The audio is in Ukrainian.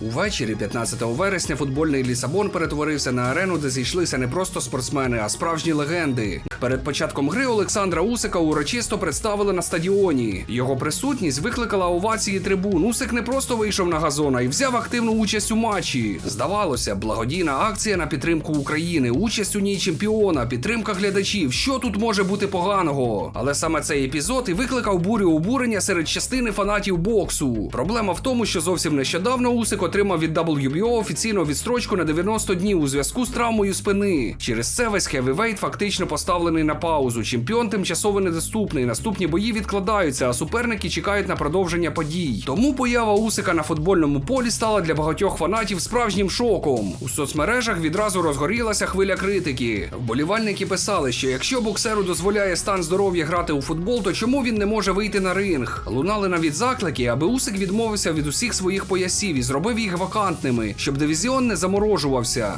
Увечері 15 вересня футбольний Лісабон перетворився на арену, де зійшлися не просто спортсмени, а справжні легенди. Перед початком гри Олександра Усика урочисто представили на стадіоні. Його присутність викликала овації трибун. Усик не просто вийшов на газон, а й взяв активну участь у матчі. Здавалося, благодійна акція на підтримку України, участь у ній чемпіона, підтримка глядачів. Що тут може бути поганого? Але саме цей епізод і викликав бурю обурення серед частини фанатів боксу. Проблема в тому, що зовсім нещодавно Усик отримав від WBO офіційну відстрочку на 90 днів у зв'язку з травмою спини. Через це весь хевівейт фактично поставлений на паузу. Чемпіон тимчасово недоступний. Наступні бої відкладаються, а суперники чекають на продовження подій. Тому поява Усика на футбольному полі стала для багатьох фанатів справжнім шоком. У соцмережах відразу розгорілася хвиля критики. Вболівальники писали, що якщо боксеру дозволяє стан здоров'я грати у футбол, то чому він не може вийти на ринг? Лунали навіть заклики, аби Усик відмовився від усіх своїх поясів і зробив їх вакантними, щоб дивізіон не заморожувався.